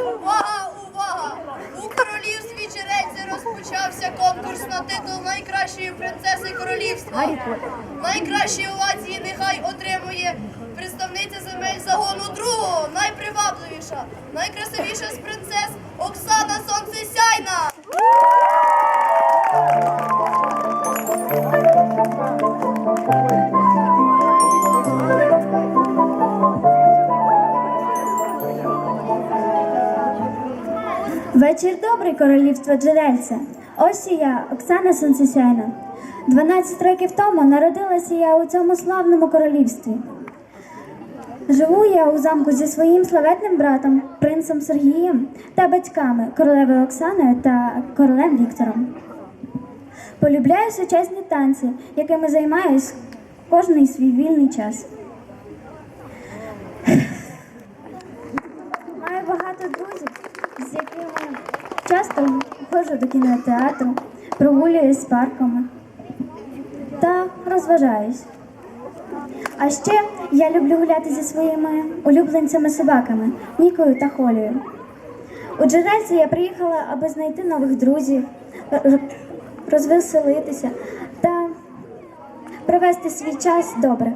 Увага, увага! У королівстві Джерельці розпочався конкурс на титул найкращої принцеси королівства. Найкращі овації нехай отримує представниця земель загону другого, найпривабливіша, найкрасивіша з принцес Оксана Сонцесяйна. Вечір добрий, королівство джерельця. Ось і я, Оксана Сонцесяйна. 12 років тому народилася я у цьому славному королівстві. Живу я у замку зі своїм славетним братом, принцем Сергієм та батьками королевою Оксаною та королем Віктором. Полюбляю сучасні танці, якими займаюсь кожний свій вільний час. Маю багато друзів, з якими часто ходжу до кінотеатру, прогулююсь парками та розважаюсь. А ще я люблю гуляти зі своїми улюбленцями собаками Нікою та Холею. У джерельці я приїхала, аби знайти нових друзів, розвеселитися та провести свій час добре.